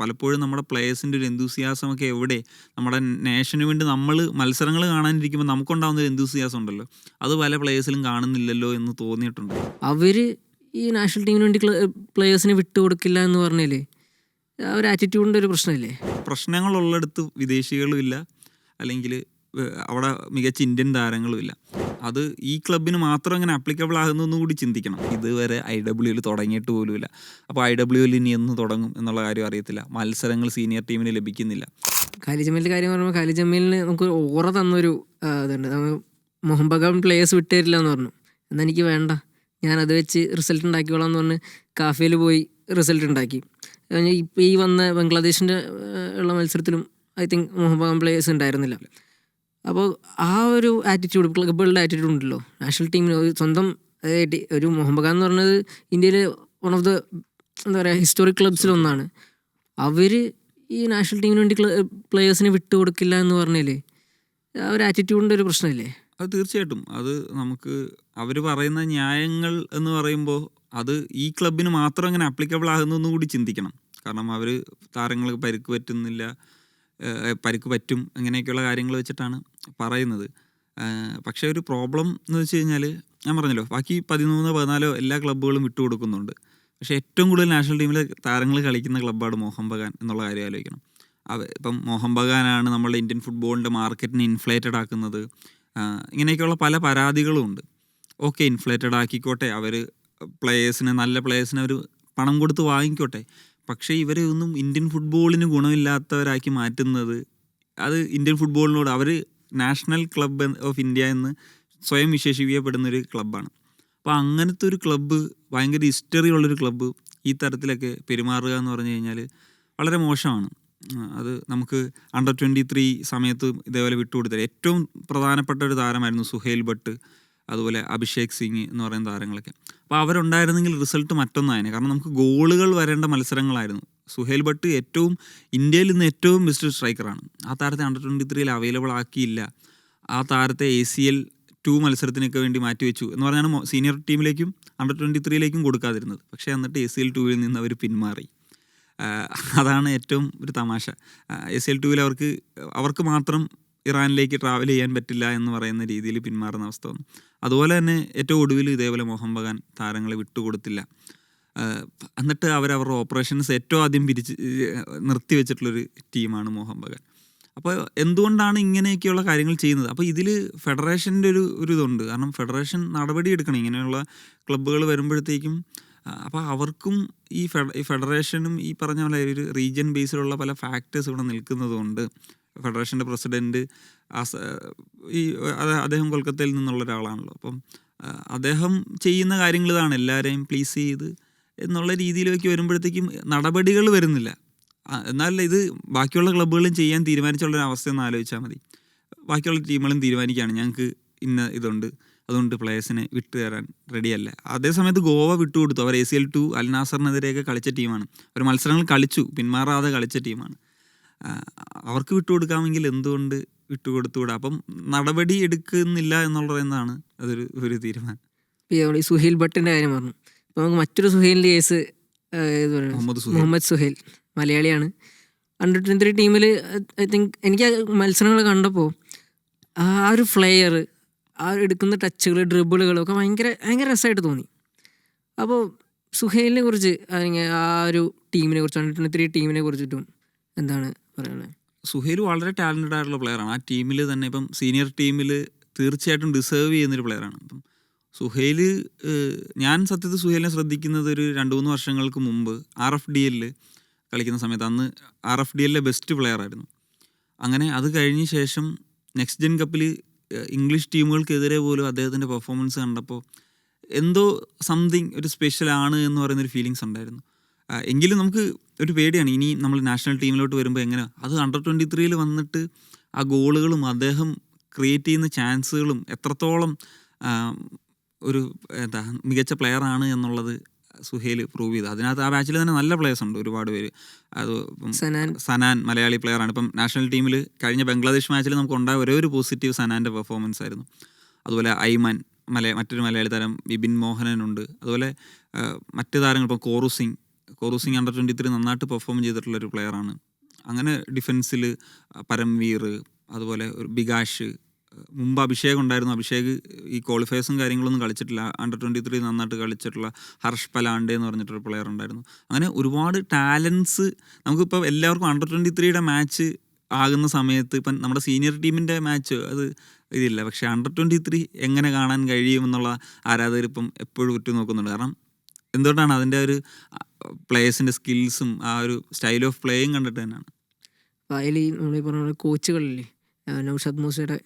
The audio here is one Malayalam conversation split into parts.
പലപ്പോഴും നമ്മുടെ പ്ലേയേഴ്സിന്റെ ഒരു എന്തൂസിയാസം ഒക്കെ എവിടെ? നമ്മുടെ നേഷന് വേണ്ടി നമ്മൾ മത്സരങ്ങൾ കാണാനിരിക്കുമ്പോൾ നമുക്കുണ്ടാകുന്ന ഒരു എന്തൂസിയാസം ഉണ്ടല്ലോ. അത് പല പ്ലേയേഴ്സിലും കാണുന്നില്ലല്ലോ എന്ന് തോന്നിയിട്ടുണ്ട്. അവർ ഈ നാഷണൽ ടീമിന് വേണ്ടി പ്ലേയേഴ്സിനെ വിട്ടുകൊടുക്കില്ല എന്ന് പറഞ്ഞാലേ ആ ഒരു ആറ്റിറ്റ്യൂഡിന്റെ ഒരു പ്രശ്നമില്ലേ? പ്രശ്നങ്ങളുള്ളിടത്ത് വിദേശികളും ഇല്ല. അല്ലെങ്കിൽ അവിടെ മികച്ച ഇന്ത്യൻ താരങ്ങളും ഇല്ല അത് ഈ ക്ലബിന് മാത്രം അങ്ങനെ ആപ്ലിക്കബിൾ ആകുന്നതെന്നും കൂടി ചിന്തിക്കണം. ഇതുവരെ ഐ ഡബ്ല്യുയിൽ തുടങ്ങിയിട്ട് പോലുമില്ല. അപ്പോൾ ഐ ഡബ്ല്യുവിൽ ഇനി എന്ന് തുടങ്ങും എന്നുള്ള കാര്യം അറിയത്തില്ല. മത്സരങ്ങൾ സീനിയർ ടീമിന് ലഭിക്കുന്നില്ല. ഖാലി ജമീലിന്റെ കാര്യം പറയുമ്പോൾ ഖാലി ജമീലിന് നമുക്ക് ഓറ തന്നൊരു ഇതുണ്ട്. മോഹൻ ബഗാൻ പ്ലേയേഴ്സ് വിട്ടേരില്ല എന്ന് പറഞ്ഞു. എന്നാൽ എനിക്ക് വേണ്ട. ഞാൻ അത് വെച്ച് റിസൾട്ട് ഉണ്ടാക്കിക്കോളാം എന്ന് പറഞ്ഞ് കാഫയിൽ പോയി റിസൾട്ട് ഉണ്ടാക്കി. ഇപ്പോൾ ഈ വന്ന ബംഗ്ലാദേശിന്റെ ഉള്ള മത്സരത്തിലും I think Mohun Bagan players ഉണ്ടായിരുന്നില്ല. അപ്പോൾ ആ ഒരു ആറ്റിറ്റ്യൂഡ് ക്ലബുകളുടെ ആറ്റിറ്റ്യൂഡ് ഉണ്ടല്ലോ. നാഷണൽ ടീമിന് സ്വന്തം ഒരു മുഹമ്മദ് ഖാൻ എന്ന് പറഞ്ഞത് ഇന്ത്യയിലെ വൺ ഓഫ് ദ എന്താ പറയുക ഹിസ്റ്റോറിക് ക്ലബ്സിലൊന്നാണ് അവർ ഈ നാഷണൽ ടീമിന് വേണ്ടി പ്ലേയേഴ്സിനെ വിട്ടുകൊടുക്കില്ല എന്ന് പറഞ്ഞാലേ ആ ഒരു ആറ്റിറ്റ്യൂഡിന്റെ ഒരു പ്രശ്നമില്ലേ? അത് തീർച്ചയായിട്ടും. അത് നമുക്ക് അവർ പറയുന്ന ന്യായങ്ങൾ എന്ന് പറയുമ്പോൾ അത് ഈ ക്ലബിന് മാത്രം അങ്ങനെ ആപ്ലിക്കബിൾ ആകുന്നതെന്നും കൂടി ചിന്തിക്കണം. കാരണം അവർ താരങ്ങൾക്ക് പരിക്ക് പറ്റുന്നില്ല. പരിക്ക് പറ്റും അങ്ങനെയൊക്കെയുള്ള കാര്യങ്ങൾ വെച്ചിട്ടാണ് പറയുന്നത്. പക്ഷേ ഒരു പ്രോബ്ലം എന്ന് വെച്ച് കഴിഞ്ഞാൽ ഞാൻ പറഞ്ഞല്ലോ ബാക്കി പതിമൂന്ന് പതിനാലോ എല്ലാ ക്ലബ്ബുകളും വിട്ടുകൊടുക്കുന്നുണ്ട് പക്ഷേ ഏറ്റവും കൂടുതൽ നാഷണൽ ടീമിൽ താരങ്ങൾ കളിക്കുന്ന ക്ലബ്ബാണ് മോഹൻ ബഗാൻ എന്നുള്ള കാര്യം ആലോചിക്കണം. അവ ഇപ്പം മോഹൻ ബഗാനാണ് നമ്മളുടെ ഇന്ത്യൻ ഫുട്ബോളിന്റെ മാർക്കറ്റിനെ ഇൻഫ്ലേറ്റഡ് ആക്കുന്നത്. ഇങ്ങനെയൊക്കെയുള്ള പല പരാതികളും ഉണ്ട്. ഓക്കെ ഇൻഫ്ലേറ്റഡ് ആക്കിക്കോട്ടെ അവർ പ്ലേയേഴ്സിനെ നല്ല പ്ലേയേഴ്സിനെ അവർ പണം കൊടുത്ത് വാങ്ങിക്കോട്ടെ. പക്ഷേ ഇവരെ ഒന്നും ഇന്ത്യൻ ഫുട്ബോളിന് ഗുണമില്ലാത്തവരാക്കി മാറ്റുന്നത് അത് ഇന്ത്യൻ ഫുട്ബോളിനോട് അവർ നാഷണൽ ക്ലബ്ബ് ഓഫ് ഇന്ത്യ എന്ന് സ്വയം വിശേഷിപ്പിക്കപ്പെടുന്ന ഒരു ക്ലബ്ബാണ്. അപ്പോൾ അങ്ങനത്തെ ഒരു ക്ലബ്ബ് ഭയങ്കര ഹിസ്റ്ററി ഉള്ളൊരു ക്ലബ്ബ് ഈ തരത്തിലൊക്കെ പെരുമാറുക എന്ന് പറഞ്ഞു കഴിഞ്ഞാൽ വളരെ മോശമാണ്. അത് നമുക്ക് അണ്ടർ ട്വന്റി ത്രീ സമയത്ത് ഇതേപോലെ വിട്ടുകൊടുത്തത്. ഏറ്റവും പ്രധാനപ്പെട്ട ഒരു താരമായിരുന്നു സുഹേൽ ഭട്ട്. അതുപോലെ അഭിഷേക് സിംഗ് എന്ന് പറയുന്ന താരങ്ങളൊക്കെ. അപ്പോൾ അവരുണ്ടായിരുന്നെങ്കിൽ റിസൾട്ട് മറ്റൊന്നായിരുന്നു കാരണം നമുക്ക് ഗോളുകൾ വരേണ്ട മത്സരങ്ങളായിരുന്നു. സുഹേൽ ഭട്ട് ഏറ്റവും ഇന്ത്യയിൽ നിന്ന് ഏറ്റവും ബെസ്റ്റ് സ്ട്രൈക്കറാണ് ആ താരത്തെ അണ്ടർ ട്വന്റി ത്രീയിൽ അവൈലബിൾ ആക്കിയില്ല. ആ താരത്തെ എ സി എൽ ടു മത്സരത്തിനൊക്കെ വേണ്ടി മാറ്റിവെച്ചു എന്ന് പറഞ്ഞാണ് സീനിയർ ടീമിലേക്കും അണ്ടർ ട്വന്റി ത്രീയിലേക്കും കൊടുക്കാതിരുന്നത്. പക്ഷേ എന്നിട്ട് എ സി എൽ ടുവിൽ നിന്ന് അവർ പിന്മാറി. അതാണ് ഏറ്റവും ഒരു തമാശ. എ സി എൽ ടുവിൽ അവർക്ക് അവർക്ക് മാത്രം ഇറാനിലേക്ക് ട്രാവൽ ചെയ്യാൻ പറ്റില്ല എന്ന് പറയുന്ന രീതിയിൽ പിന്മാറുന്ന അവസ്ഥ വന്നു. അതുപോലെ തന്നെ ഏറ്റവും ഒടുവിൽ ഇതേപോലെ മോഹൻ ബഗാൻ താരങ്ങളെ വിട്ടുകൊടുത്തില്ല. എന്നിട്ട് അവർ അവരുടെ ഓപ്പറേഷൻസ് ഏറ്റവും ആദ്യം പിരിച്ച് നിർത്തി വെച്ചിട്ടുള്ളൊരു ടീമാണ് മോഹൻ ബഗാൻ. അപ്പോൾ എന്തുകൊണ്ടാണ് ഇങ്ങനെയൊക്കെയുള്ള കാര്യങ്ങൾ ചെയ്യുന്നത്? അപ്പോൾ ഇതിൽ ഫെഡറേഷന്റെ ഒരു ഒരു ഇതുണ്ട്. കാരണം ഫെഡറേഷൻ നടപടി എടുക്കണം. ഇങ്ങനെയുള്ള ക്ലബ്ബുകൾ വരുമ്പോഴത്തേക്കും അപ്പോൾ അവർക്കും ഈ ഫെഡറേഷനും ഈ പറഞ്ഞ പോലെ ഒരു റീജിയൻ ബേസിലുള്ള പല ഫാക്ടേഴ്സ് ഇവിടെ നിൽക്കുന്നതുകൊണ്ട് ഫെഡറേഷന്റെ പ്രസിഡന്റ് ഈ അദ്ദേഹം കൊൽക്കത്തയിൽ നിന്നുള്ള ഒരാളാണല്ലോ. അപ്പം അദ്ദേഹം ചെയ്യുന്ന കാര്യങ്ങൾ ഇതാണ്. എല്ലാവരെയും പ്ലീസ് ചെയ്ത് എന്നുള്ള രീതിയിലേക്ക് വരുമ്പോഴത്തേക്കും നടപടികൾ വരുന്നില്ല. എന്നാൽ ഇത് ബാക്കിയുള്ള ക്ലബ്ബുകളും ചെയ്യാൻ തീരുമാനിച്ചുള്ള ഒരു അവസ്ഥ ഒന്ന് ആലോചിച്ചാൽ മതി. ബാക്കിയുള്ള ടീമുകളും തീരുമാനിക്കുകയാണ്. ഞങ്ങൾക്ക് ഇന്ന ഇതുണ്ട്. അതുകൊണ്ട് പ്ലേയേഴ്സിനെ വിട്ടു തരാൻ റെഡിയല്ല അതേസമയത്ത് ഗോവ വിട്ടുകൊടുത്തു അവർ എ സി എൽ ടു അൽനാസറിനെതിരെയൊക്കെ കളിച്ച ടീമാണ് അവർ മത്സരങ്ങൾ കളിച്ചു. പിന്മാറാതെ കളിച്ച ടീമാണ് അവർക്ക് വിട്ടുകൊടുക്കാമെങ്കിൽ എന്തുകൊണ്ട് വിട്ടുകൊടുത്തുകൂടാ? അപ്പം നടപടി എടുക്കുന്നില്ല എന്നുള്ളത് എന്നാണ് അതൊരു ഒരു തീരുമാനം. ഈ സുഹേൽ ഭട്ടിന്റെ കാര്യം പറഞ്ഞു. അപ്പോൾ നമുക്ക് മറ്റൊരു സുഹേലിന്റെ കേസ് മുഹമ്മദ് സുഹൈൽ. സുഹേൽ മലയാളിയാണ്. അണ്ടർ ട്വന്റി ത്രീ ടീമിൽ ഐ തിങ്ക് എനിക്ക് മത്സരങ്ങൾ കണ്ടപ്പോൾ ആ ഒരു ഫ്ലെയർ ആ എടുക്കുന്ന ടച്ചുകൾ ഡ്രിബിളുകളൊക്കെ ഭയങ്കര ഭയങ്കര രസമായിട്ട് തോന്നി. അപ്പോൾ സുഹേലിനെ കുറിച്ച് അല്ലെങ്കിൽ ആ ഒരു ടീമിനെ കുറിച്ച് അണ്ടർ ട്വന്റി ത്രീ ടീമിനെ കുറിച്ചിട്ടും എന്താണ് പറയുന്നത് സുഹൈൽ വളരെ ടാലന്റഡ് ആയിട്ടുള്ള പ്ലെയറാണ് ആ ടീമിൽ തന്നെ ഇപ്പം സീനിയർ ടീമിൽ തീർച്ചയായിട്ടും ഡിസേർവ് ചെയ്യുന്നൊരു പ്ലെയറാണ് ഇപ്പം സുഹൈൽ ഞാൻ സത്യത്തിൽ സുഹേലിനെ ശ്രദ്ധിക്കുന്നത് ഒരു രണ്ട് മൂന്ന് വർഷങ്ങൾക്ക് മുമ്പ് ആർ എഫ് ഡി എല്ലിൽ കളിക്കുന്ന സമയത്ത് അന്ന് ആർ എഫ് ഡി എല്ലിലെ ബെസ്റ്റ് പ്ലെയർ ആയിരുന്നു. അങ്ങനെ അത് കഴിഞ്ഞ ശേഷം നെക്സ്റ്റ് ജെൻ കപ്പിൽ ഇംഗ്ലീഷ് ടീമുകൾക്കെതിരെ പോലും അദ്ദേഹത്തിന്റെ പെർഫോമൻസ് കണ്ടപ്പോൾ എന്തോ സംതിങ് ഒരു സ്പെഷ്യൽ ആണ് എന്ന് പറയുന്നൊരു ഫീലിങ്സ് ഉണ്ടായിരുന്നു. എങ്കിലും നമുക്ക് ഒരു പേടിയാണ്. ഇനി നമ്മൾ നാഷണൽ ടീമിലോട്ട് വരുമ്പോൾ എങ്ങനെ? അത് അണ്ടർ ട്വന്റി ത്രീയിൽ വന്നിട്ട് ആ ഗോളുകളും അദ്ദേഹം ക്രിയേറ്റ് ചെയ്യുന്ന ചാൻസുകളും എത്രത്തോളം ഒരു എന്താ മികച്ച പ്ലെയർ ആണ് എന്നുള്ളത് സുഹേൽ പ്രൂവ് ചെയ്തു. അതിനകത്ത് ആ ബാച്ചിൽ തന്നെ നല്ല പ്ലേയേഴ്സ് ഉണ്ട് ഒരുപാട് പേര്. അത് സനാൻ. സനാൻ മലയാളി പ്ലെയർ ആണ്. ഇപ്പം നാഷണൽ ടീമിൽ കഴിഞ്ഞ ബംഗ്ലാദേശ് മാച്ചിൽ നമുക്ക് ഉണ്ടായ ഒരേ ഒരു പോസിറ്റീവ് സനാന്റെ പെർഫോമൻസ് ആയിരുന്നു. അതുപോലെ ഐമാൻ മലയ മറ്റൊരു മലയാളി താരം വിപിൻ മോഹനനുണ്ട്. അതുപോലെ മറ്റു താരങ്ങൾ ഇപ്പം Koru Singh Koru Singh under twenty three നന്നായിട്ട് പെർഫോം ചെയ്തിട്ടുള്ള ഒരു പ്ലെയറാണ് അങ്ങനെ ഡിഫൻസിൽ പരംവീർ അതുപോലെ ഒരു ബികാഷ് മുമ്പ് അഭിഷേക് ഉണ്ടായിരുന്നു. അഭിഷേക് ഈ ക്വാളിഫയേഴ്സും കാര്യങ്ങളൊന്നും കളിച്ചിട്ടില്ല. അണ്ടർ ട്വന്റി ത്രീ നന്നായിട്ട് കളിച്ചിട്ടുള്ള ഹർഷ് പലാണ്ടേ എന്ന് പറഞ്ഞിട്ടൊരു പ്ലെയർ ഉണ്ടായിരുന്നു. അങ്ങനെ ഒരുപാട് ടാലൻസ് നമുക്കിപ്പോൾ എല്ലാവർക്കും അണ്ടർ ട്വന്റി ത്രീയുടെ മാച്ച് ആകുന്ന സമയത്ത് ഇപ്പം നമ്മുടെ സീനിയർ ടീമിന്റെ മാച്ച് അത് ഇതില്ല. പക്ഷേ അണ്ടർ ട്വന്റി ത്രീ എങ്ങനെ കാണാൻ കഴിയുമെന്നുള്ള ആരാധകർ ഇപ്പം എപ്പോഴും ഉറ്റുനോക്കുന്നുണ്ട്. കാരണം എന്തുകൊണ്ടാണ് അതിന്റെ ഒരു പ്ലേയേഴ്സിന്റെ സ്കിൽസും ആ ഒരു സ്റ്റൈൽ ഓഫ് പ്ലേയും കണ്ടിട്ട് തന്നെയാണ്. അപ്പോൾ അതിൽ ഈ നമ്മൾ പറഞ്ഞ കോച്ചുകളില്ലേ നൗഷാദ് മൂസയുടെ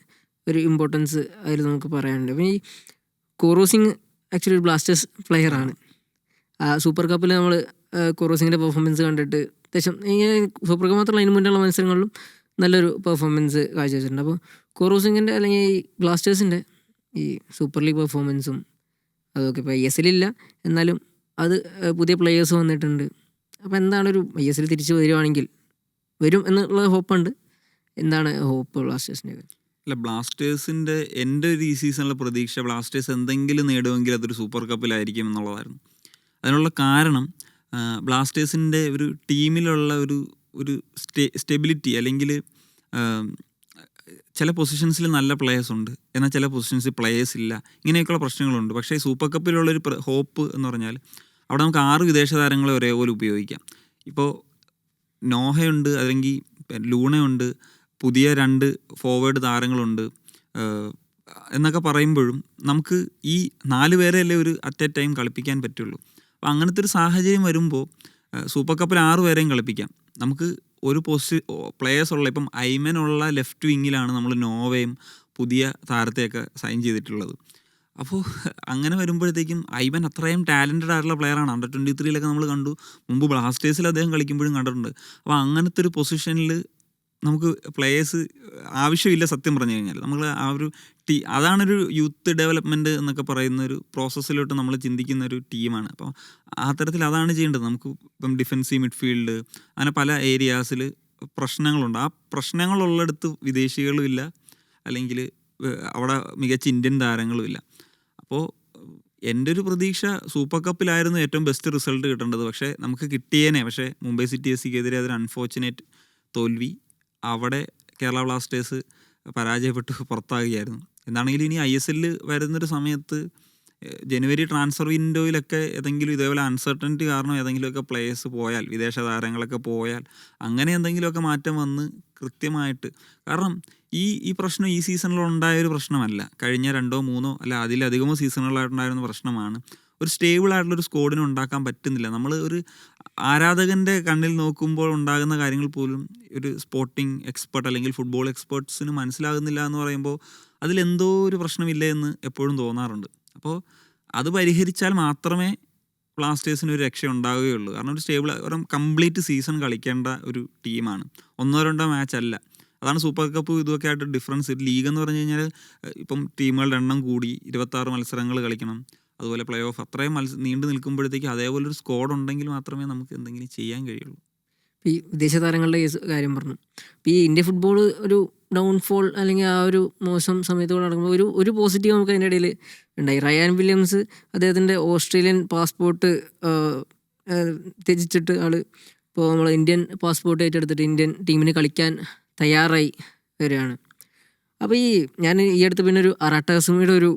ഒരു ഇമ്പോർട്ടൻസ് അതിൽ നമുക്ക് പറയാനുണ്ട്. അപ്പം ഈ കോറോസിങ് ആക്ച്വലി ഒരു ബ്ലാസ്റ്റേഴ്സ് പ്ലെയറാണ് ആ സൂപ്പർ കപ്പിൽ നമ്മൾ കോറോസിങ്ങിന്റെ പെർഫോമൻസ് കണ്ടിട്ട് അത്യാവശ്യം സൂപ്പർ കപ്പ് മാത്രമല്ല അതിന് മുന്നേയുള്ള മത്സരങ്ങളിലും നല്ലൊരു പെർഫോമൻസ് കാഴ്ചവെച്ചിട്ടുണ്ട്. അപ്പോൾ കോറോസിങ്ങിന്റെ അല്ലെങ്കിൽ ഈ ബ്ലാസ്റ്റേഴ്സിന്റെ ഈ സൂപ്പർ ലീഗ് പെർഫോമൻസും അതൊക്കെ ഇപ്പോൾ ഐ എസ് എന്നാലും അത് പുതിയ പ്ലെയേഴ്സ് വന്നിട്ടുണ്ട്. അപ്പോൾ എന്താണ് ഒരു ഐ എസ് എൽ തിരിച്ചു വരുവാണെങ്കിൽ വരും എന്നുള്ള ഹോപ്പുണ്ട്. എന്താണ് ഹോപ്പ് ബ്ലാസ്റ്റേഴ്സിന്റെ അല്ല ബ്ലാസ്റ്റേഴ്സിന്റെ എന്റെ ഒരു ഈ സീസണിലെ പ്രതീക്ഷ ബ്ലാസ്റ്റേഴ്സ് എന്തെങ്കിലും നേടുമെങ്കിൽ അതൊരു സൂപ്പർ കപ്പിലായിരിക്കും എന്നുള്ളതായിരുന്നു. അതിനുള്ള കാരണം ബ്ലാസ്റ്റേഴ്സിന്റെ ഒരു ടീമിലുള്ള ഒരു ഒരു സ്റ്റേ സ്റ്റെബിലിറ്റി അല്ലെങ്കിൽ ചില പൊസിഷൻസിൽ നല്ല പ്ലേയേഴ്സ് ഉണ്ട്. എന്നാൽ ചില പൊസിഷൻസിൽ പ്ലേയേഴ്സ് ഇല്ല. ഇങ്ങനെയൊക്കെയുള്ള പ്രശ്നങ്ങളുണ്ട്. പക്ഷേ സൂപ്പർ കപ്പിലുള്ളൊരു ഒരു ഹോപ്പ് എന്ന് പറഞ്ഞാൽ അവിടെ നമുക്ക് ആറ് വിദേശ താരങ്ങളെ ഒരേപോലെ ഉപയോഗിക്കാം. ഇപ്പോൾ നോഹയുണ്ട് അല്ലെങ്കിൽ ലൂണയുണ്ട് പുതിയ രണ്ട് ഫോർവേഡ് താരങ്ങളുണ്ട് എന്നൊക്കെ പറയുമ്പോഴും നമുക്ക് ഈ നാല് പേരെയല്ലേ ഒരു അറ്റ് എ ടൈം കളിപ്പിക്കാൻ പറ്റുള്ളൂ. അപ്പോൾ അങ്ങനത്തെ ഒരു സാഹചര്യം വരുമ്പോൾ സൂപ്പർ കപ്പിൽ ആറ് പേരെയും കളിപ്പിക്കാം. നമുക്ക് ഒരു പൊസി പ്ലേയേഴ്സ് ഉള്ള ഇപ്പം ഐമനുള്ള ലെഫ്റ്റ് വിങ്ങിലാണ് നമ്മൾ നോവയും പുതിയ താരത്തെയൊക്കെ സൈൻ ചെയ്തിട്ടുള്ളത്. അപ്പോൾ അങ്ങനെ വരുമ്പോഴത്തേക്കും ഐവൻ അത്രയും ടാലന്റഡ് ആയിട്ടുള്ള പ്ലെയറാണ് അണ്ടർ ട്വന്റി ത്രീയിലൊക്കെ നമ്മൾ കണ്ടു. മുമ്പ് ബ്ലാസ്റ്റേഴ്സിൽ അദ്ദേഹം കളിക്കുമ്പോഴും കണ്ടിട്ടുണ്ട്. അപ്പോൾ അങ്ങനത്തെ ഒരു പൊസിഷനിൽ നമുക്ക് പ്ലേയേഴ്സ് ആവശ്യമില്ല സത്യം പറഞ്ഞു കഴിഞ്ഞാൽ നമ്മൾ ആ ഒരു ടീ അതാണൊരു യൂത്ത് ഡെവലപ്മെന്റ് എന്നൊക്കെ പറയുന്ന ഒരു പ്രോസസ്സിലോട്ട് നമ്മൾ ചിന്തിക്കുന്ന ഒരു ടീമാണ് അപ്പോൾ ആ തരത്തിൽ അതാണ് ചെയ്യേണ്ടത്. നമുക്ക് ഇപ്പം ഡിഫൻസീവ് മിഡ്ഫീൽഡ് അങ്ങനെ പല ഏരിയാസിൽ പ്രശ്നങ്ങളുണ്ട്. ആ പ്രശ്നങ്ങളുള്ളിടത്ത് വിദേശികളും ഇല്ല. അല്ലെങ്കിൽ അവിടെ മികച്ച ഇന്ത്യൻ താരങ്ങളും ഇല്ല. അപ്പോൾ എന്റെ ഒരു പ്രതീക്ഷ സൂപ്പർ കപ്പിലായിരുന്നു ഏറ്റവും ബെസ്റ്റ് റിസൾട്ട് കിട്ടേണ്ടത്. പക്ഷേ നമുക്ക് കിട്ടിയേനെ. പക്ഷേ മുംബൈ സിറ്റി എസ് സിക്കെതിരെ അതൊരു അൺഫോർച്ചുനേറ്റ് തോൽവി അവിടെ കേരള ബ്ലാസ്റ്റേഴ്സ് പരാജയപ്പെട്ട് പുറത്താകുകയായിരുന്നു. എന്താണെങ്കിലും ഇനി ഐ എസ് എല്ലിൽ വരുന്നൊരു സമയത്ത് ജനുവരി ട്രാൻസ്ഫർ വിൻഡോയിലൊക്കെ ഏതെങ്കിലും ഇതേപോലെ അൺസർട്ടനിറ്റി കാരണം ഏതെങ്കിലുമൊക്കെ പ്ലേയേഴ്സ് പോയാൽ വിദേശ താരങ്ങളൊക്കെ പോയാൽ അങ്ങനെ എന്തെങ്കിലുമൊക്കെ മാറ്റം വന്ന് കൃത്യമായിട്ട്. കാരണം ഈ ഈ പ്രശ്നം ഈ സീസണിൽ ഉണ്ടായ ഒരു പ്രശ്നമല്ല. കഴിഞ്ഞ രണ്ടോ മൂന്നോ അല്ല അതിലധികമോ സീസണുകളായിട്ടുണ്ടായിരുന്ന പ്രശ്നമാണ്. ഒരു സ്റ്റേബിൾ ആയിട്ടുള്ള ഒരു സ്കോഡിന് ഉണ്ടാക്കാൻ പറ്റുന്നില്ല. നമ്മൾ ഒരു ആരാധകന്റെ കണ്ണിൽ നോക്കുമ്പോൾ ഉണ്ടാകുന്ന കാര്യങ്ങൾ പോലും ഒരു സ്പോർട്ടിംഗ് എക്സ്പെർട്ട് അല്ലെങ്കിൽ ഫുട്ബോൾ എക്സ്പേർട്സിന് മനസ്സിലാകുന്നില്ല എന്ന് പറയുമ്പോൾ അതിലെന്തോ ഒരു പ്രശ്നമില്ല എന്ന് എപ്പോഴും തോന്നാറുണ്ട്. അപ്പോൾ അത് പരിഹരിച്ചാൽ മാത്രമേ ബ്ലാസ്റ്റേഴ്സിന് ഒരു രക്ഷ ഉണ്ടാവുകയുള്ളൂ. കാരണം ഒരു സ്റ്റേബിൾ ഒരു കംപ്ലീറ്റ് സീസൺ കളിക്കേണ്ട ഒരു ടീമാണ്. ഒന്നോ രണ്ടോ മാച്ച് അല്ല. അതാണ് സൂപ്പർ കപ്പ് ഇതൊക്കെ ആയിട്ട് ഡിഫറൻസ് ലീഗ് എന്ന് പറഞ്ഞു കഴിഞ്ഞാൽ ഇപ്പം ടീമുകളുടെ എണ്ണം കൂടി ഇരുപത്താറ് മത്സരങ്ങൾ കളിക്കണം. അതുപോലെ പ്ലേ ഓഫ് അത്രയും മത്സ നീണ്ടു നിൽക്കുമ്പോഴത്തേക്ക് അതേപോലെ ഒരു സ്ക്വാഡ് ഉണ്ടെങ്കിൽ മാത്രമേ നമുക്ക് എന്തെങ്കിലും ചെയ്യാൻ കഴിയുള്ളൂ. ഈ വിദേശ താരങ്ങളുടെ കാര്യം പറഞ്ഞു. ഈ ഇന്ത്യ ഫുട്ബോൾ ഒരു ഡൗൺഫോൾ അല്ലെങ്കിൽ ആ ഒരു മോശം സമയത്തോടെ നടക്കുമ്പോൾ ഒരു ഒരു പോസിറ്റീവ് നമുക്ക് അതിന്റെ ഇടയിൽ ഉണ്ടായി. റയാൻ വില്യംസ് അദ്ദേഹത്തിന്റെ ഓസ്ട്രേലിയൻ പാസ്പോർട്ട് ത്യജിച്ചിട്ട് ആൾ ഇപ്പോൾ നമ്മൾ ഇന്ത്യൻ പാസ്പോർട്ട് ഏറ്റെടുത്തിട്ട് ഇന്ത്യൻ ടീമിന് കളിക്കാൻ തയ്യാറായി വരികയാണ്. അപ്പോൾ ഈ ഞാൻ ഈ അടുത്ത് പിന്നെ ഒരു അറാട്ടാസുമിയുടെ ഒരു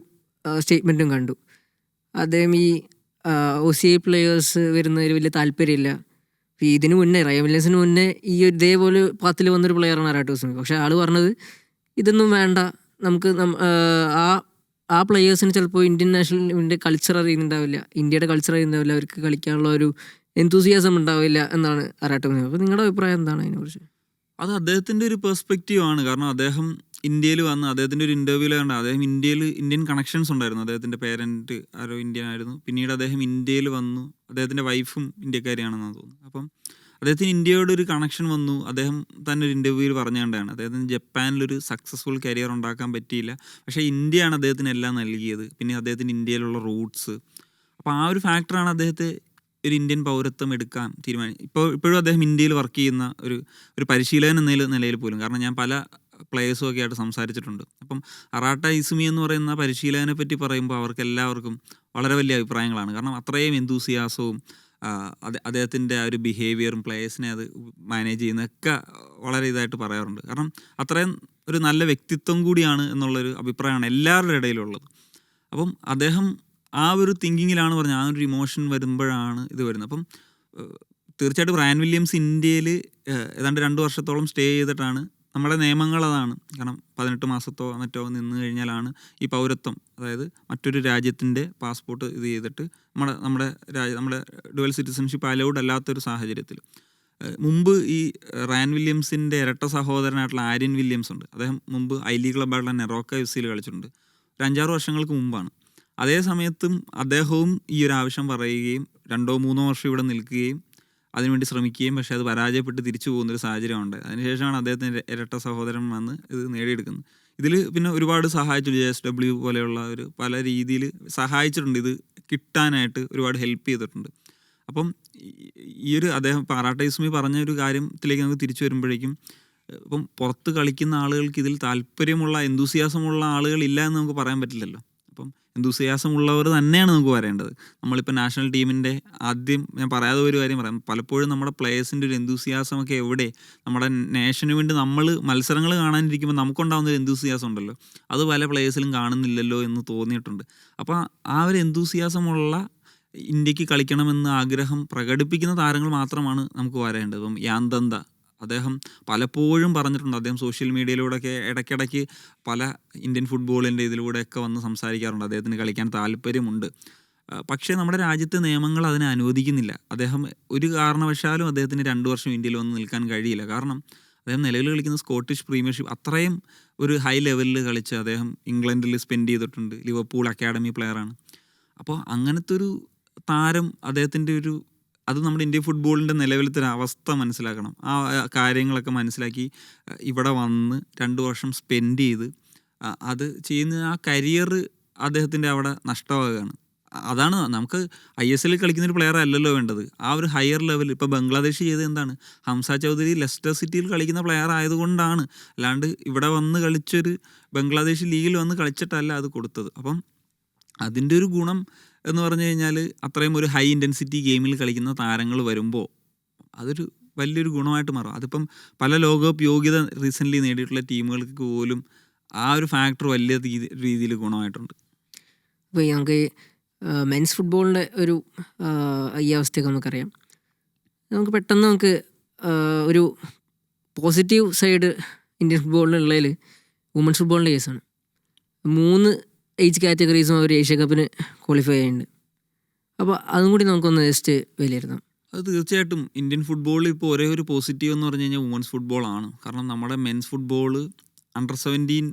സ്റ്റേറ്റ്മെന്റും കണ്ടു. അദ്ദേഹം ഈ ഒ സി ഐ പ്ലെയേഴ്സ് വരുന്നതിൽ വലിയ താല്പര്യമില്ല. ഇതിന് മുന്നേ റയൽ വില്യംസിന് മുന്നേ ഈ ഇതേപോലെ പത്തിൽ വന്നൊരു പ്ലെയറാണ് അരാട്ടോസ്മി പക്ഷെ ആൾ പറഞ്ഞത് ഇതൊന്നും വേണ്ട. നമുക്ക് ആ, ആ പ്ലെയേഴ്സിന് ചിലപ്പോൾ ഇന്ത്യൻ നാഷണൽ ടീമിന്റെ കൾച്ചർ അറിയുന്നുണ്ടാവില്ല. ഇന്ത്യയുടെ കൾച്ചർ അറിയുന്നുണ്ടാവില്ല. അവർക്ക് കളിക്കാനുള്ള ഒരു എന്തൂസിയാസം ഉണ്ടാവില്ല എന്നാണ് അരാട്ടോസ്മി അപ്പോൾ നിങ്ങളുടെ അഭിപ്രായം എന്താണ് അതിനെക്കുറിച്ച്? അത് അദ്ദേഹത്തിന്റെ ഒരു പെർസ്പെക്റ്റീവ് ആണ്. കാരണം അദ്ദേഹം ഇന്ത്യയിൽ വന്ന് അദ്ദേഹത്തിന്റെ ഒരു ഇന്റർവ്യൂവിൽ കണ്ട അദ്ദേഹം ഇന്ത്യയിൽ ഇന്ത്യൻ കണക്ഷൻസ് ഉണ്ടായിരുന്നു. അദ്ദേഹത്തിന്റെ പേരന്റ് ആരോ ഇന്ത്യൻ ആയിരുന്നു പിന്നീട് അദ്ദേഹം ഇന്ത്യയിൽ വന്നു. അദ്ദേഹത്തിന്റെ വൈഫും ഇന്ത്യക്കാരിയാണെന്നാണ് തോന്നുന്നു. അപ്പം അദ്ദേഹത്തിന് ഇന്ത്യയോട് ഒരു കണക്ഷൻ വന്നു. അദ്ദേഹം തന്നെ ഒരു ഇന്റർവ്യൂവിൽ പറഞ്ഞുകൊണ്ടാണ് അദ്ദേഹത്തിന് ജപ്പാനിലൊരു സക്സസ്ഫുൾ കരിയർ ഉണ്ടാക്കാൻ പറ്റിയില്ല. പക്ഷേ ഇന്ത്യയാണ് അദ്ദേഹത്തിന് എല്ലാം നൽകിയത്. പിന്നെ അദ്ദേഹത്തിന് ഇന്ത്യയിലുള്ള റൂട്ട്സ് അപ്പോൾ ആ ഒരു ഫാക്ടറാണ് അദ്ദേഹത്തെ ഒരു ഇന്ത്യൻ പൗരത്വം എടുക്കാൻ തീരുമാനം ഇപ്പോൾ ഇപ്പോഴും അദ്ദേഹം ഇന്ത്യയിൽ വർക്ക് ചെയ്യുന്ന ഒരു ഒരു പരിശീലകൻ എന്ന നില- നിലയിൽ പോലും. കാരണം ഞാൻ പല പ്ലേയേഴ്സും ഒക്കെ ആയിട്ട് സംസാരിച്ചിട്ടുണ്ട്. അപ്പം അറാട്ട ഇസുമി എന്ന് പറയുന്ന പരിശീലകനെ പറ്റി പറയുമ്പോൾ അവർക്ക് എല്ലാവർക്കും വളരെ വലിയ അഭിപ്രായങ്ങളാണ്. കാരണം അത്രയും എന്തൂസിയാസവും അദ്ദേഹത്തിന്റെ ആ ഒരു ബിഹേവിയറും പ്ലേയേഴ്സിനെ അത് മാനേജ് ചെയ്യുന്നതൊക്കെ വളരെ ഇതായിട്ട് പറയാറുണ്ട്. കാരണം അത്രയും ഒരു നല്ല വ്യക്തിത്വം കൂടിയാണ് എന്നുള്ളൊരു അഭിപ്രായമാണ് എല്ലാവരുടെ ഇടയിലുള്ളത്. അപ്പം അദ്ദേഹം ആ ഒരു തിങ്കിങ്ങിലാണ് പറഞ്ഞത്. ആ ഒരു ഇമോഷൻ വരുമ്പോഴാണ് ഇത് വരുന്നത്. അപ്പം തീർച്ചയായിട്ടും റയാൻ വില്യംസ് ഇന്ത്യയിൽ ഏതാണ്ട് രണ്ട് വർഷത്തോളം സ്റ്റേ ചെയ്തിട്ടാണ് നമ്മുടെ നിയമങ്ങൾ അതാണ്. കാരണം പതിനെട്ട് മാസത്തോ മറ്റോ നിന്ന് കഴിഞ്ഞാലാണ് ഈ പൗരത്വം അതായത് മറ്റൊരു രാജ്യത്തിന്റെ പാസ്പോർട്ട് ഇത് ചെയ്തിട്ട് നമ്മുടെ നമ്മുടെ രാജ്യ നമ്മുടെ ഡുവൽ സിറ്റിസൺഷിപ്പ് അലൗഡ് അല്ലാത്തൊരു സാഹചര്യത്തിൽ. മുമ്പ് ഈ റാൻ വില്യംസിന്റെ ഇരട്ട സഹോദരനായിട്ടുള്ള ആര്യൻ വില്യംസ് ഉണ്ട് അദ്ദേഹം മുമ്പ് ഐ ലീഗ് ക്ലബ്ബായിട്ടുള്ള നെറോക്ക എഫ് സിയിൽ കളിച്ചിട്ടുണ്ട്. ഒരു അഞ്ചാറ് വർഷങ്ങൾക്ക് മുമ്പാണ്. അതേ സമയത്തും അദ്ദേഹവും ഈ ഒരു ആവശ്യം പറയുകയും രണ്ടോ മൂന്നോ വർഷം ഇവിടെ നിൽക്കുകയും അതിനുവേണ്ടി ശ്രമിക്കുകയും പക്ഷേ അത് പരാജയപ്പെട്ട് തിരിച്ചു പോകുന്ന പോകുന്നൊരു സാഹചര്യമുണ്ട്. അതിനുശേഷമാണ് അദ്ദേഹത്തിന്റെ ഇരട്ട സഹോദരൻ വന്ന് ഇത് നേടിയെടുക്കുന്നത്. ഇതിൽ പിന്നെ ഒരുപാട് സഹായിച്ചു ജെ എസ് ഡബ്ല്യു പോലെയുള്ള ഒരു പല രീതിയിൽ സഹായിച്ചിട്ടുണ്ട്. ഇത് കിട്ടാനായിട്ട് ഒരുപാട് ഹെൽപ്പ് ചെയ്തിട്ടുണ്ട്. അപ്പം ഈ- ഒരു അദ്ദേഹം പാറാട്ടൈസ്മി പറഞ്ഞ ഒരു കാര്യത്തിലേക്ക് നമുക്ക് തിരിച്ചു വരുമ്പോഴേക്കും ഇപ്പം പുറത്ത് കളിക്കുന്ന ആളുകൾക്ക് ഇതിൽ താല്പര്യമുള്ള എന്തുസിയാസമുള്ള ആളുകൾ ഇല്ല എന്ന് നമുക്ക് പറയാൻ പറ്റില്ലല്ലോ. എന്തുസിയാസം ഉള്ളവർ തന്നെയാണ് നമുക്ക് വരേണ്ടത്. നമ്മളിപ്പോൾ നാഷണൽ ടീമിന്റെ ആദ്യം ഞാൻ പറയാതെ ഒരു കാര്യം പറയാം. പലപ്പോഴും നമ്മുടെ പ്ലേയേഴ്സിന്റെ ഒരു എന്തുസിയാസമൊക്കെ എവിടെ? നമ്മുടെ നേഷന് വേണ്ടി നമ്മൾ മത്സരങ്ങൾ കാണാനിരിക്കുമ്പോൾ നമുക്കുണ്ടാകുന്ന ഒരു എന്തുസിയാസം ഉണ്ടല്ലോ. അത് പല പ്ലേയേഴ്സിലും കാണുന്നില്ലല്ലോ എന്ന് തോന്നിയിട്ടുണ്ട്. അപ്പോൾ ആ ഒരു എന്തുസിയാസമുള്ള ഇന്ത്യയ്ക്ക് കളിക്കണമെന്ന് ആഗ്രഹം പ്രകടിപ്പിക്കുന്ന താരങ്ങൾ മാത്രമാണ് നമുക്ക് വരേണ്ടത്. ഇപ്പം യാന്തന്ത അദ്ദേഹം പലപ്പോഴും പറഞ്ഞിട്ടുണ്ട്. അദ്ദേഹം സോഷ്യൽ മീഡിയയിലൂടെയൊക്കെ ഇടയ്ക്കിടയ്ക്ക് പല ഇന്ത്യൻ ഫുട്ബോളിന്റെ ഇതിലൂടെയൊക്കെ വന്ന് സംസാരിക്കാറുണ്ട്. അദ്ദേഹത്തിന് കളിക്കാൻ താല്പര്യമുണ്ട്. പക്ഷേ നമ്മുടെ രാജ്യത്തെ നിയമങ്ങൾ അതിനെ അനുവദിക്കുന്നില്ല. അദ്ദേഹം ഒരു കാരണവശാലും അദ്ദേഹത്തിന് രണ്ട് വർഷം ഇന്ത്യയിൽ വന്ന് നിൽക്കാൻ കഴിയില്ല. കാരണം അദ്ദേഹം നിലവിൽ കളിക്കുന്ന സ്കോട്ടിഷ് പ്രീമിയർഷിപ്പ് അത്രയും ഒരു ഹൈ ലെവലിൽ കളിച്ച് അദ്ദേഹം ഇംഗ്ലണ്ടിൽ സ്പെൻഡ് ചെയ്തിട്ടുണ്ട്. ലിവർപൂൾ അക്കാഡമി പ്ലെയറാണ് അപ്പോൾ അങ്ങനത്തെ ഒരു താരം അദ്ദേഹത്തിന്റെ ഒരു അത് നമ്മുടെ ഇന്ത്യ ഫുട്ബോളിന്റെ നിലവിലത്തെ ഒരു അവസ്ഥ മനസ്സിലാക്കണം. ആ കാര്യങ്ങളൊക്കെ മനസ്സിലാക്കി ഇവിടെ വന്ന് രണ്ട് വർഷം സ്പെൻഡ് ചെയ്ത് അത് ചെയ്യുന്ന ആ കരിയർ അദ്ദേഹത്തിന്റെ അവിടെ നഷ്ടമാകുകയാണ് അതാണ് നമുക്ക് ഐ എസ് എല്ലിൽ കളിക്കുന്ന ഒരു പ്ലെയർ അല്ലല്ലോ വേണ്ടത്. ആ ഒരു ഹയർ ലെവൽ ഇപ്പോൾ ബംഗ്ലാദേശ് ചെയ്ത് എന്താണ്? ഹംസ ചൗധരി ലെസ്റ്റർ സിറ്റിയിൽ കളിക്കുന്ന പ്ലെയർ ആയതുകൊണ്ടാണ്. അല്ലാണ്ട് ഇവിടെ വന്ന് കളിച്ചൊരു ബംഗ്ലാദേശ് ലീഗിൽ വന്ന് കളിച്ചിട്ടല്ല അത് കൊടുത്തത്. അപ്പം അതിന്റെ ഒരു ഗുണം എന്ന് പറഞ്ഞു കഴിഞ്ഞാൽ അത്രയും ഒരു ഹൈ ഇന്റൻസിറ്റി ഗെയിമിൽ കളിക്കുന്ന താരങ്ങൾ വരുമ്പോൾ അതൊരു വലിയൊരു ഗുണമായിട്ട് മാറും. അതിപ്പം പല ലോകകപ്പ് യോഗ്യത റീസെന്റ്ലി നേടിയിട്ടുള്ള ടീമുകൾക്ക് പോലും ആ ഒരു ഫാക്ടർ വലിയ രീതിയിൽ ഗുണമായിട്ടുണ്ട്. ഇപ്പോൾ നമുക്ക് മെൻസ് ഫുട്ബോളിന്റെ ഒരു ഈ അവസ്ഥയൊക്കെ നമുക്കറിയാം. നമുക്ക് പെട്ടെന്ന് നമുക്ക് ഒരു പോസിറ്റീവ് സൈഡ് ഇന്ത്യൻ ഫുട്ബോളിനുള്ളതിൽ വുമൻസ് ഫുട്ബോളിന്റെ കേസാണ് മൂന്ന് ഏജ് കാറ്റഗറീസും അവർ ഏഷ്യ കപ്പിന് ക്വാളിഫൈ ചെയ്യുന്നുണ്ട്. അപ്പോൾ അതും കൂടി നമുക്കൊന്ന് ജസ്റ്റ് വിലയിരുത്താം. അത് തീർച്ചയായിട്ടും ഇന്ത്യൻ ഫുട്ബോളിൽ ഇപ്പോൾ ഒരേ ഒരു പോസിറ്റീവ് എന്ന് പറഞ്ഞു കഴിഞ്ഞാൽ വുമൻസ് ഫുട്ബോളാണ് കാരണം നമ്മുടെ മെൻസ് ഫുട്ബോൾ അണ്ടർ സെവന്റീൻ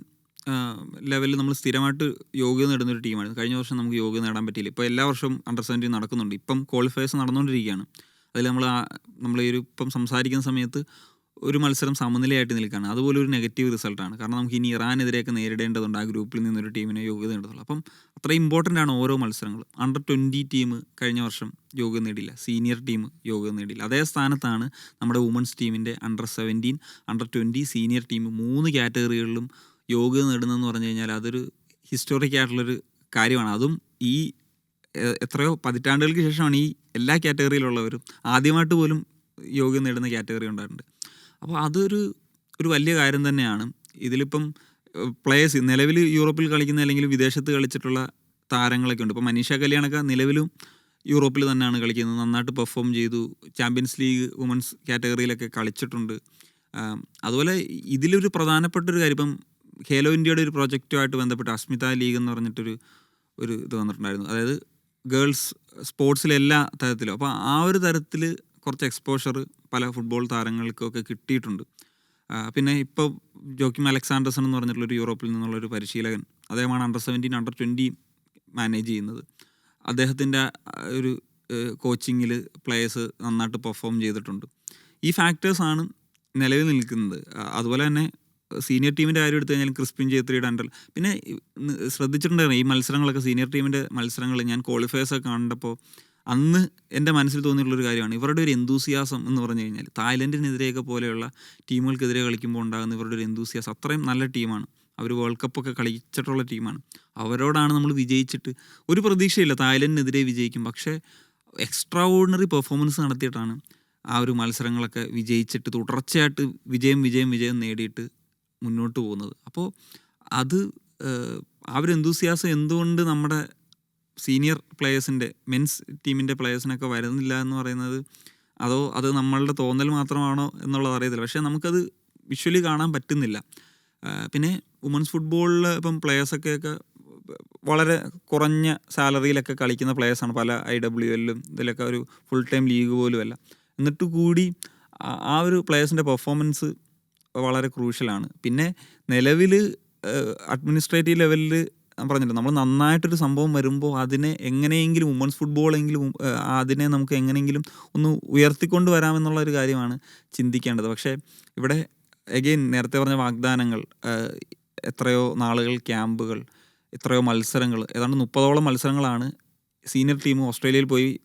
ലെവലിൽ നമ്മൾ സ്ഥിരമായിട്ട് യോഗ്യത നേടുന്ന ഒരു ടീമാണ് കഴിഞ്ഞ വർഷം നമുക്ക് യോഗ്യത നേടാൻ പറ്റിയില്ല. ഇപ്പോൾ എല്ലാ വർഷവും അണ്ടർ സെവന്റീൻ നടക്കുന്നുണ്ട്. ഇപ്പം ക്വാളിഫയേഴ്സ് നടന്നുകൊണ്ടിരിക്കുകയാണ്. അതിൽ നമ്മൾ നമ്മൾ ഈ ഒരു ഇപ്പം സംസാരിക്കുന്ന സമയത്ത് ഒരു മത്സരം സമനിലയായിട്ട് നിൽക്കുകയാണ്. അതുപോലെ ഒരു നെഗറ്റീവ് റിസൾട്ടാണ് കാരണം നമുക്ക് ഇനി ഇറാനെതിരെയൊക്കെ നേരിടേണ്ടതുണ്ട്. ആ ഗ്രൂപ്പിൽ നിന്നൊരു ടീമിനെ യോഗ്യത നേടുന്നുള്ളൂ അപ്പം അത്ര ഇമ്പോർട്ടന്റ് ആണ് ഓരോ മത്സരങ്ങളും. അണ്ടർ ട്വന്റി ടീം കഴിഞ്ഞ വർഷം യോഗ്യത നേടിയില്ല. സീനിയർ ടീം യോഗ്യത നേടിയില്ല. അതേ സ്ഥാനത്താണ് നമ്മുടെ വുമൻസ് ടീമിന്റെ under seventeen under twenty senior team മൂന്ന് കാറ്റഗറികളിലും യോഗ്യത നേടുന്നതെന്ന് പറഞ്ഞു കഴിഞ്ഞാൽ അതൊരു ഹിസ്റ്റോറിക് ആയിട്ടുള്ളൊരു കാര്യമാണ്. അതും ഈ എത്രയോ പതിറ്റാണ്ടുകൾക്ക് ശേഷമാണ് ഈ എല്ലാ കാറ്റഗറിയിലുള്ളവരും ആദ്യമായിട്ട് പോലും യോഗ്യം നേടുന്ന കാറ്റഗറി ഉണ്ടായിട്ടുണ്ട്. അപ്പോൾ അതൊരു ഒരു വലിയ കാര്യം തന്നെയാണ്. ഇതിലിപ്പം പ്ലേയേഴ്സ് നിലവിൽ യൂറോപ്പിൽ കളിക്കുന്ന അല്ലെങ്കിൽ വിദേശത്ത് കളിച്ചിട്ടുള്ള താരങ്ങളൊക്കെ ഉണ്ട് ഇപ്പോൾ മനീഷ കല്യാണൊക്കെ നിലവിലും യൂറോപ്പിൽ തന്നെയാണ് കളിക്കുന്നത്. നന്നായിട്ട് പെർഫോം ചെയ്തു. ചാമ്പ്യൻസ് ലീഗ് വുമൻസ് കാറ്റഗറിയിലൊക്കെ കളിച്ചിട്ടുണ്ട്. അതുപോലെ ഇതിലൊരു പ്രധാനപ്പെട്ട ഒരു കാര്യം ഇപ്പം ഖേലോ ഇന്ത്യയുടെ ഒരു പ്രൊജക്റ്റുമായിട്ട് ബന്ധപ്പെട്ട് അസ്മിത ലീഗ് എന്ന് പറഞ്ഞിട്ടൊരു ഒരു ഇത് വന്നിട്ടുണ്ടായിരുന്നു. അതായത് ഗേൾസ് സ്പോർട്സിലെ എല്ലാ തരത്തിലും. അപ്പോൾ ആ ഒരു തരത്തിൽ കുറച്ച് എക്സ്പോഷർ പല ഫുട്ബോൾ താരങ്ങൾക്കൊക്കെ കിട്ടിയിട്ടുണ്ട്. പിന്നെ ഇപ്പോൾ ജോക്കിം അലക്സാണ്ടർസൺ എന്ന് പറഞ്ഞിട്ടുള്ളൊരു യൂറോപ്പിൽ നിന്നുള്ള ഒരു പരിശീലകൻ അദ്ദേഹമാണ് under seventeen under twenty manage ചെയ്യുന്നത്. അദ്ദേഹത്തിന്റെ ഒരു കോച്ചിങ്ങിൽ പ്ലേയേഴ്സ് നന്നായിട്ട് പെർഫോം ചെയ്തിട്ടുണ്ട്. ഈ ഫാക്ടേഴ്സാണ് നിലവിൽ നിൽക്കുന്നത്. അതുപോലെ തന്നെ സീനിയർ ടീമിന്റെ കാര്യം എടുത്തു കഴിഞ്ഞാൽ ക്രിസ്പിൻ ജേത്രിയുടെ അണ്ടർ പിന്നെ ശ്രദ്ധിച്ചിട്ടുണ്ടായിരുന്നു ഈ മത്സരങ്ങളൊക്കെ സീനിയർ ടീമിന്റെ മത്സരങ്ങൾ ഞാൻ ക്വാളിഫയേഴ്സൊക്കെ കണ്ടപ്പോൾ അന്ന് എന്റെ മനസ്സിൽ തോന്നിയിട്ടുള്ളൊരു കാര്യമാണ്. ഇവരുടെ ഒരു എന്തൂസിയാസം എന്ന് പറഞ്ഞു കഴിഞ്ഞാൽ തായ്ലൻഡിനെതിരെയൊക്കെ പോലെയുള്ള ടീമുകൾക്കെതിരെ കളിക്കുമ്പോൾ ഉണ്ടാകുന്ന ഇവരുടെ ഒരു എന്തൂസിയാസം അത്രയും നല്ല ടീമാണ്. അവർ വേൾഡ് കപ്പൊക്കെ കളിച്ചിട്ടുള്ള ടീമാണ്. അവരോടാണ് നമ്മൾ വിജയിച്ചിട്ട് ഒരു പ്രതീക്ഷയില്ല തായ്ലൻഡിനെതിരെ വിജയിക്കും. പക്ഷേ എക്സ്ട്രാ ഓർഡിനറി പെർഫോമൻസ് നടത്തിയിട്ടാണ് ആ ഒരു മത്സരങ്ങളൊക്കെ വിജയിച്ചിട്ട് തുടർച്ചയായിട്ട് വിജയം വിജയം വിജയം നേടിയിട്ട് മുന്നോട്ട് പോകുന്നത്. അപ്പോൾ അത് ആ ഒരു എന്തൂസിയാസം എന്തുകൊണ്ട് നമ്മുടെ സീനിയർ പ്ലേയേഴ്സിന്റെ മെൻസ് ടീമിന്റെ പ്ലേയേഴ്സിനൊക്കെ വരുന്നില്ല എന്ന് പറയുന്നത് അതോ അത് നമ്മളുടെ തോന്നൽ മാത്രമാണോ എന്നുള്ളത് അറിയത്തില്ല. പക്ഷേ നമുക്കത് വിഷ്വലി കാണാൻ പറ്റുന്നില്ല. പിന്നെ വുമൻസ് ഫുട്ബോളിൽ ഇപ്പം പ്ലേയേഴ്സൊക്കെ ഒക്കെ വളരെ കുറഞ്ഞ സാലറിയിലൊക്കെ കളിക്കുന്ന പ്ലേയേഴ്സാണ് പല ഐ ഡബ്ല്യു എല്ലും ഇതിലൊക്കെ ഒരു ഫുൾ ടൈം ലീഗ് പോലും അല്ല എന്നിട്ട് കൂടി ആ- ഒരു പ്ലേയേഴ്സിന്റെ പെർഫോമൻസ് വളരെ ക്രൂഷ്യലാണ് പിന്നെ നിലവിൽ അഡ്മിനിസ്ട്രേറ്റീവ് ലെവലിൽ ഞാൻ പറഞ്ഞില്ല നമ്മൾ നന്നായിട്ടൊരു സംഭവം വരുമ്പോൾ അതിനെ എങ്ങനെയെങ്കിലും വുമൻസ് ഫുട്ബോളെങ്കിലും അതിനെ നമുക്ക് എങ്ങനെയെങ്കിലും ഒന്ന് ഉയർത്തിക്കൊണ്ട് വരാമെന്നുള്ള ഒരു കാര്യമാണ് ചിന്തിക്കേണ്ടത്. പക്ഷേ ഇവിടെ എഗെയിൻ നേരത്തെ പറഞ്ഞ വാഗ്ദാനങ്ങൾ എത്രയോ നാളുകൾ ക്യാമ്പുകൾ എത്രയോ മത്സരങ്ങൾ ഏതാണ്ട് മുപ്പതോളം മത്സരങ്ങളാണ് സീനിയർ ടീം ഓസ്ട്രേലിയയിൽ പോയി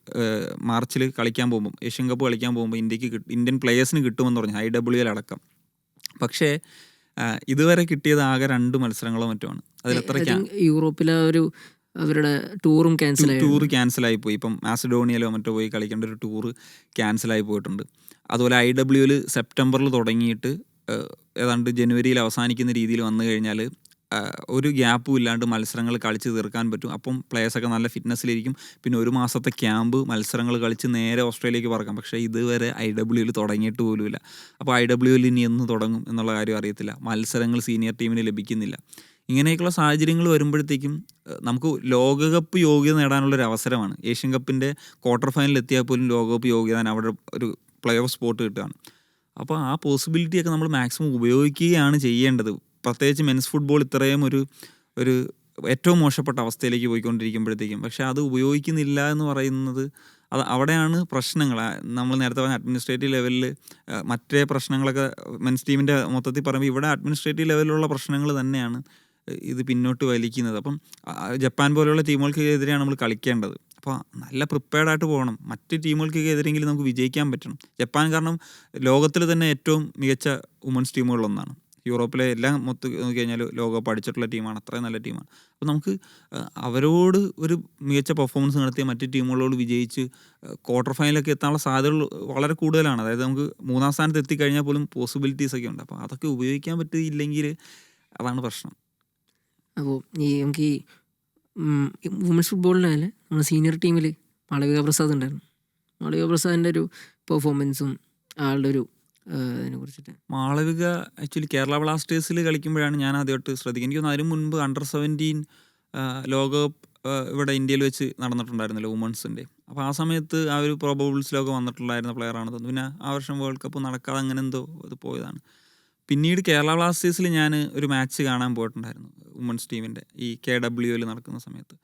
മാർച്ചിൽ കളിക്കാൻ പോകുമ്പോൾ ഏഷ്യൻ കപ്പ് കളിക്കാൻ പോകുമ്പോൾ ഇന്ത്യയ്ക്ക് ഇന്ത്യൻ പ്ലേയേഴ്സിന് കിട്ടുമെന്ന് പറഞ്ഞു ഐ ഡബ്ല്യു എൽ അടക്കം. പക്ഷേ ഇതുവരെ കിട്ടിയത് ആകെ രണ്ട് മത്സരങ്ങളോ മറ്റുമാണ് ആണ്. I യൂറോപ്പിലെ ഒരു അവരുടെ ടൂറും ക്യാൻസൽ ആയി? ടൂർ ക്യാൻസലായി പോയി. ഇപ്പം മാസിഡോണിയയിലോ മറ്റോ പോയി കളിക്കേണ്ട ഒരു ടൂർ ക്യാൻസൽ ആയി പോയിട്ടുണ്ട്. അതുപോലെ ഐ ഡബ്ല്യുവിൽ സെപ്റ്റംബറിൽ തുടങ്ങിയിട്ട് ഏതാണ്ട് ജനുവരിയിൽ അവസാനിക്കുന്ന രീതിയിൽ വന്നു കഴിഞ്ഞാൽ ഒരു ഗ്യാപ്പും ഇല്ലാണ്ട് മത്സരങ്ങൾ കളിച്ച് തീർക്കാൻ പറ്റും. അപ്പം പ്ലേയേഴ്സൊക്കെ നല്ല ഫിറ്റ്നസ്സിലിരിക്കും പിന്നെ ഒരു മാസത്തെ ക്യാമ്പ് മത്സരങ്ങൾ കളിച്ച് നേരെ ഓസ്ട്രേലിയക്ക് പറക്കാം. പക്ഷേ ഇതുവരെ ഐ ഡബ്ല്യുവിൽ തുടങ്ങിയിട്ട് പോലുമില്ല. അപ്പോൾ ഐ ഡബ്ല്യുവിൽ ഇനി എന്ന് തുടങ്ങും എന്നുള്ള കാര്യം അറിയത്തില്ല. മത്സരങ്ങൾ സീനിയർ ടീമിന് ലഭിക്കുന്നില്ല. ഇങ്ങനെയൊക്കെയുള്ള സാഹചര്യങ്ങൾ വരുമ്പോഴത്തേക്കും നമുക്ക് ലോകകപ്പ് യോഗ്യത നേടാനുള്ളൊരു അവസരമാണ്. ഏഷ്യൻ കപ്പിന്റെ ക്വാർട്ടർ ഫൈനലിൽ എത്തിയാൽ പോലും ലോകകപ്പ് യോഗ്യത അവിടെ ഒരു പ്ലേ ഓഫ് സ്പോട്ട് കിട്ടുകയാണ്. അപ്പോൾ ആ പോസിബിലിറ്റിയൊക്കെ നമ്മൾ മാക്സിമം ഉപയോഗിക്കുകയാണ് ചെയ്യേണ്ടത്. പ്രത്യേകിച്ച് മെൻസ് ഫുട്ബോൾ ഇത്രയും ഒരു ഒരു ഏറ്റവും മോശപ്പെട്ട അവസ്ഥയിലേക്ക് പോയിക്കൊണ്ടിരിക്കുമ്പോഴത്തേക്കും. പക്ഷേ അത് ഉപയോഗിക്കുന്നില്ല എന്ന് പറയുന്നത് അത് അവിടെയാണ് പ്രശ്നങ്ങൾ. നമ്മൾ നേരത്തെ പറഞ്ഞ അഡ്മിനിസ്ട്രേറ്റീവ് ലെവലിൽ മറ്റേ പ്രശ്നങ്ങളൊക്കെ മെൻസ് ടീമിന്റെ മൊത്തത്തിൽ പറയുമ്പോൾ ഇവിടെ അഡ്മിനിസ്ട്രേറ്റീവ് ലെവലിലുള്ള പ്രശ്നങ്ങൾ തന്നെയാണ് ഇത് പിന്നോട്ട് വലിക്കുന്നത്. അപ്പം ജപ്പാൻ പോലെയുള്ള ടീമുകൾക്ക് എതിരെയാണ് നമ്മൾ കളിക്കേണ്ടത്. അപ്പോൾ നല്ല പ്രിപ്പയർഡ് ആയിട്ട് പോകണം. മറ്റ് ടീമുകൾക്ക് എതിരെങ്കിലും നമുക്ക് വിജയിക്കാൻ പറ്റണം. ജപ്പാൻ കാരണം ലോകത്തിൽ തന്നെ ഏറ്റവും മികച്ച വുമൻസ് ടീമുകളിലൊന്നാണ് യൂറോപ്പിലെ എല്ലാം മൊത്തം നോക്കി കഴിഞ്ഞാൽ ലോകകപ്പ് അടിച്ചിട്ടുള്ള ടീമാണ്. അത്രയും നല്ല ടീമാണ്. അപ്പോൾ നമുക്ക് അവരോട് ഒരു മികച്ച പെർഫോമൻസ് നടത്തിയ മറ്റ് ടീമുകളോട് വിജയിച്ച് ക്വാർട്ടർ ഫൈനലൊക്കെ എത്താനുള്ള സാധ്യതകൾ വളരെ കൂടുതലാണ്. അതായത് നമുക്ക് മൂന്നാം സ്ഥാനത്ത് എത്തിക്കഴിഞ്ഞാൽ പോലും പോസിബിലിറ്റീസ് ഒക്കെ ഉണ്ട്. അപ്പോൾ അതൊക്കെ ഉപയോഗിക്കാൻ പറ്റിയില്ലെങ്കിൽ അതാണ് പ്രശ്നം. അപ്പോൾ ഈ നമുക്ക് ഈ വുമൻസ് ഫുട്ബോളിനായാലും നമ്മുടെ സീനിയർ ടീമിൽ മാളവിക പ്രസാദ് ഉണ്ടായിരുന്നു. മാളവിക പ്രസാദിന്റെ ഒരു പെർഫോമൻസും ആളുടെ ഒരു ആ, അതിനെ കുറിച്ചിട്ട്. മാളവിക ആക്ച്വലി കേരള ബ്ലാസ്റ്റേഴ്സിൽ കളിക്കുമ്പോഴാണ് ഞാൻ ആദ്യമായിട്ട് ശ്രദ്ധിക്കുന്നത് എനിക്ക് തോന്നുന്നു അതിന് മുൻപ് അണ്ടർ സെവന്റീൻ ലോകകപ്പ് ഇവിടെ ഇന്ത്യയിൽ വെച്ച് നടന്നിട്ടുണ്ടായിരുന്നല്ലോ വുമൺസിന്റെ അപ്പോൾ ആ സമയത്ത് ആ ഒരു പ്രോബബിൾസിലൊക്കെ വന്നിട്ടുണ്ടായിരുന്ന പ്ലെയറാണ് തോന്നുന്നു. പിന്നെ ആ വർഷം വേൾഡ് കപ്പ് നടക്കാതെ അങ്ങനെ എന്തോ അത് പോയതാണ്. പിന്നീട് കേരള ബ്ലാസ്റ്റേഴ്സിൽ ഞാൻ ഒരു മാച്ച് കാണാൻ പോയിട്ടുണ്ടായിരുന്നു വുമൺസ് ടീമിന്റെ ഈ കെ ഡബ്ല്യു എൽ നടക്കുന്ന സമയത്ത്.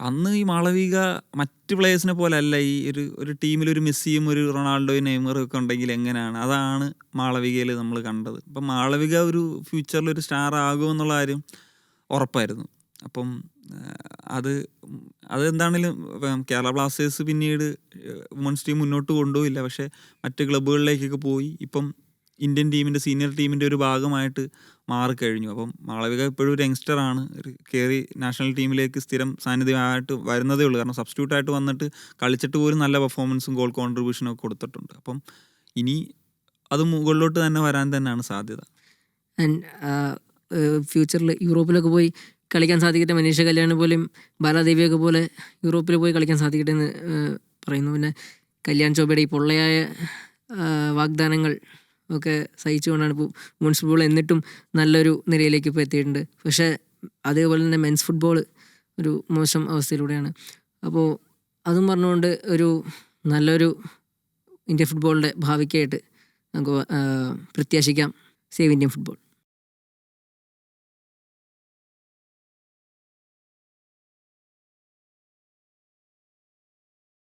അന്ന് ഈ മാളവിക മറ്റ് പ്ലേയേഴ്സിനെ പോലെ അല്ല ഈ ഒരു ഒരു ടീമിൽ ഒരു മെസ്സിയും ഒരു റൊണാൾഡോയും നെയ്മറും ഒക്കെ ഉണ്ടെങ്കിൽ എങ്ങനെയാണ് അതാണ് മാളവികയിൽ നമ്മൾ കണ്ടത്. അപ്പം മാളവിക ഒരു ഫ്യൂച്ചറിൽ ഒരു സ്റ്റാർ ആകുമെന്നുള്ള കാര്യം ഉറപ്പായിരുന്നു. അപ്പം അത് അതെന്താണേലും കേരള ബ്ലാസ്റ്റേഴ്സ് പിന്നീട് വുമൺസ് ടീം മുന്നോട്ട് കൊണ്ടുപോയില്ല. പക്ഷേ മറ്റ് ക്ലബ്ബുകളിലേക്കൊക്കെ പോയി. ഇപ്പം ഇന്ത്യൻ ടീമിന്റെ സീനിയർ ടീമിന്റെ ഒരു ഭാഗമായിട്ട് മാറിക്കഴിഞ്ഞു. അപ്പം മാളവിക ഇപ്പോഴും ഒരു യങ്സ്റ്ററാണ് കയറി നാഷണൽ ടീമിലേക്ക് സ്ഥിരം സാന്നിധ്യമായിട്ട് വരുന്നതേ ഉള്ളൂ. കാരണം സബ്സ്റ്റിറ്റ്യൂട്ട് ആയിട്ട് വന്നിട്ട് കളിച്ചിട്ട് പോലും നല്ല പെർഫോമൻസും ഗോൾ കോൺട്രിബ്യൂഷനും ഒക്കെ കൊടുത്തിട്ടുണ്ട്. അപ്പം ഇനി അത് മുകളിലോട്ട് തന്നെ വരാൻ തന്നെയാണ് സാധ്യത. ഫ്യൂച്ചറിൽ യൂറോപ്പിലൊക്കെ പോയി കളിക്കാൻ സാധിക്കട്ടെ. മനീഷ കല്യാണി പോലും ബാലാദേവിയൊക്കെ പോലെ യൂറോപ്പിൽ പോയി കളിക്കാൻ സാധിക്കട്ടെ എന്ന് പറയുന്നു. പിന്നെ കല്യാൺ ചോബയുടെ ഈ പൊള്ളയായ വാഗ്ദാനങ്ങൾ ഒക്കെ സഹിച്ചുകൊണ്ടാണ് ഇപ്പോൾ വുമൻസ് ഫുട്ബോൾ എന്നിട്ടും നല്ലൊരു നിലയിലേക്ക് ഇപ്പോൾ എത്തിയിട്ടുണ്ട്. പക്ഷേ അതേപോലെ തന്നെ മെൻസ് ഫുട്ബോൾ ഒരു മോശം അവസ്ഥയിലൂടെയാണ്. അപ്പോൾ അതും പറഞ്ഞുകൊണ്ട് ഒരു നല്ലൊരു ഇന്ത്യൻ ഫുട്ബോളിന്റെ ഭാവിക്കായിട്ട് നമുക്ക് പ്രത്യാശിക്കാം സേവ് ഇന്ത്യൻ ഫുട്ബോൾ